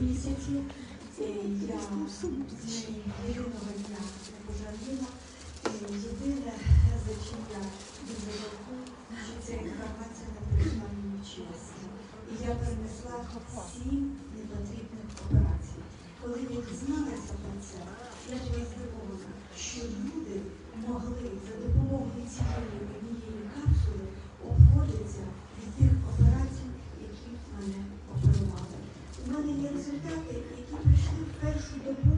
місяці. Е, Я неї дня пожаліла. Е, Єдине, за чим я дуже що ця інформація не прийшла мені вчасно. І я перенесла сім непотрібних операцій. Коли я дізналася про це, я була здивована, що люди могли за допомогою цієї однієї капсули обходитися від тих операцій, які мене оперували. У мене є результати, які прийшли в першу добу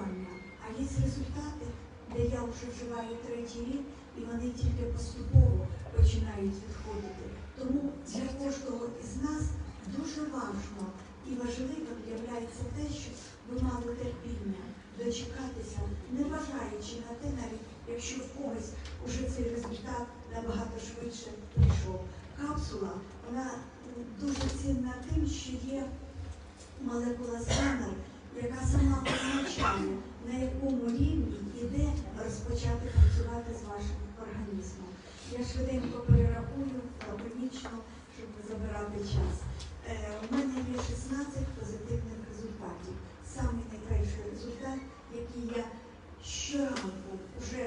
мого а є результати, де я вже вживаю третій рік, і вони тільки поступово починають відходити. Тому для кожного із нас дуже важливо і важливим є те, що ви мали терпіння дочекатися, не вважаючи на те, навіть якщо в когось уже цей результат набагато швидше прийшов. Капсула, вона дуже цінна тим, що є молекула сканер, яка сама визначає, на якому рівні і розпочати працювати з вашим організмом. Я швиденько перерахую лаконічно, щоб забирати час. Е, У мене є 16 позитивних результатів. Самий найкращий результат, який я щоранку вже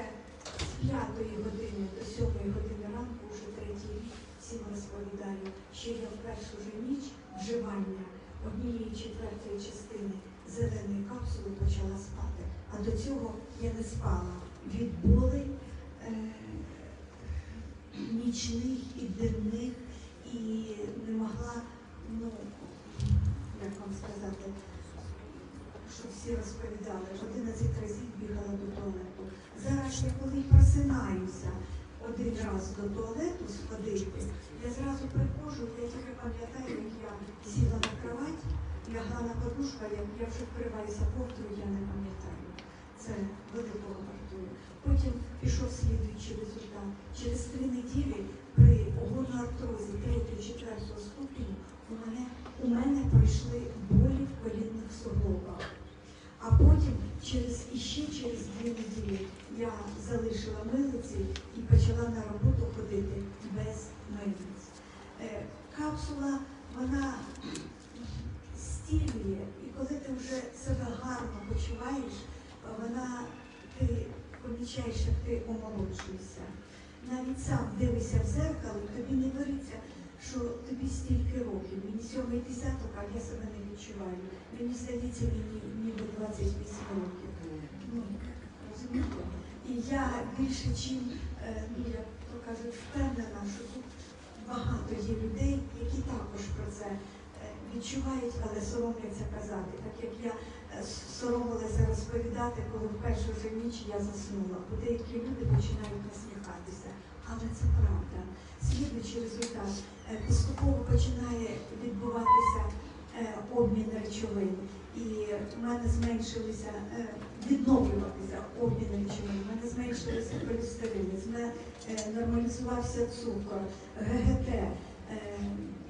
з 5 години до 7 години ранку, вже третій рік всім розповідаю, що я в першу же ніч вживання однієї четвертої частини зеленої капсули почала спати. А до цього я не спала від болей е, нічних і денних і не могла, ну, як вам сказати, щоб всі розповідали, 11 разів бігала до туалету. Зараз я коли просинаюся один раз до туалету сходити, я зразу приходжу, я тільки пам'ятаю, як я сіла на кровать, лягла на подушку, як я вже вкриваюся ковдрою, я не пам'ятаю. Це великого вартує. Потім пішов слідуючий результат. Через три неділі при гоноартрозі 3-4 ступеню у мене, у мене пройшли болі в колінних суглобах. А потім через іще через дві неділі я залишила милиці і почала на роботу ходити без милиць. Е, Капсула вона себе почуваєш, вона ти помічаєш, як ти омолоджуєшся. Навіть сам дивишся в зеркало, тобі не віриться, що тобі стільки років. Мені сьомий десяток, а я себе не відчуваю. Мені здається, мені ніби 28 років. Ну, розумієте? І я більше чим, е, ну, як то кажуть, впевнена, що тут багато є людей, які також про це відчувають, але соромляться казати. Так як я е, соромилася розповідати, коли в першу ж ніч я заснула. Бо деякі люди починають насміхатися. Але це правда. Слідуючий результат е, поступово починає відбуватися е, обмін речовин. І в мене зменшилися відновлюватися обмін речовин. У мене зменшилися е, нормалізувався цукор, ГГТ. Е,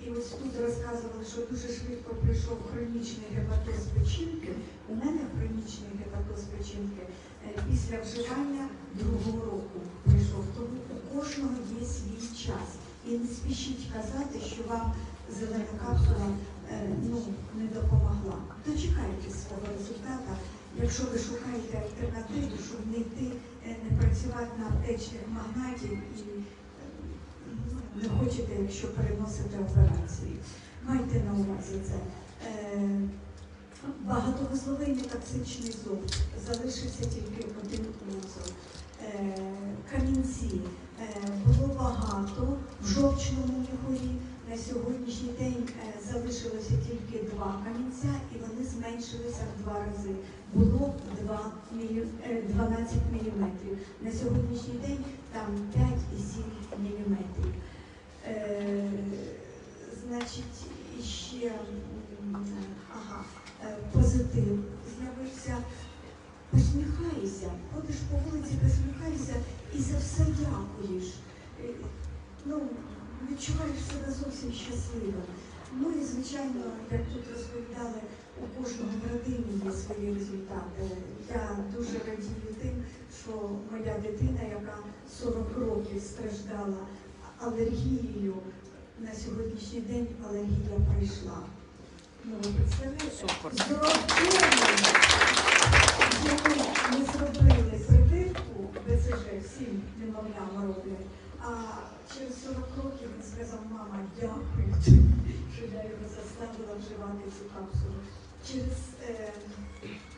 І ось тут розказували, що дуже швидко прийшов хронічний гепатоз печінки. У мене хронічний гепатоз печінки е, після вживання другого року прийшов. Тому у кожного є свій час. І не спішіть казати, що вам зелена капсула е, ну, не допомогла. Дочекайтесь свого результату. Якщо ви шукаєте альтернативу, щоб не йти, не працювати на аптечних магнатів не хочете, якщо переносите операції. Майте на увазі це. Е, Багатовузловий метаксичний зуб залишився тільки один узол. Е, Камінці е, було багато в жовчному міхурі. На сьогоднішній день залишилося тільки два камінця, і вони зменшилися в два рази. Було 2 мілі... е, 12 міліметрів. На сьогоднішній день там 5,7 міліметрів. Е, значить, ще ага, е, позитив з'явився. Посміхайся, ходиш по вулиці, посміхайся і за все дякуєш. Е, Ну, відчуваєш себе зовсім щасливим. Ну і звичайно, як тут розповідали, у кожного в родині є свої результати. Я дуже радію тим, що моя дитина, яка 40 років страждала алергією, на сьогоднішній день алергія пройшла. Ну, ви представляєте? Супер. З родиною, ми зробили прибирку БЦЖ, всім немовлям роблять. А через 40 років він сказав, мама, дякую, що я його заставила вживати цю капсулу. Через е,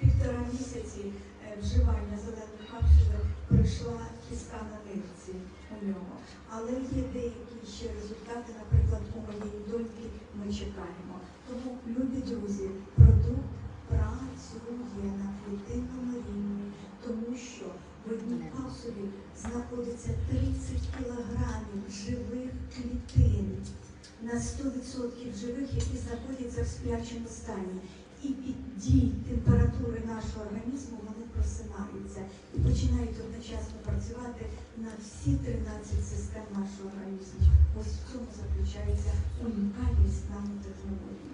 півтора місяці е, вживання зеленої капсули пройшла кіста на нирці у нього. Але є деякі ще результати, наприклад, у моєї доньки ми чекаємо. Тому, любі друзі, продукт працює на клітинному рівні, тому що в одній капсулі знаходиться 30 кілограмів живих клітин на 100% живих, які знаходяться в сплячому стані. І від дій температури нашого організму вони просинаються і починають одночасно працювати на всі 13 систем нашого організму. Ось в цьому заключається унікальність нанотехнології.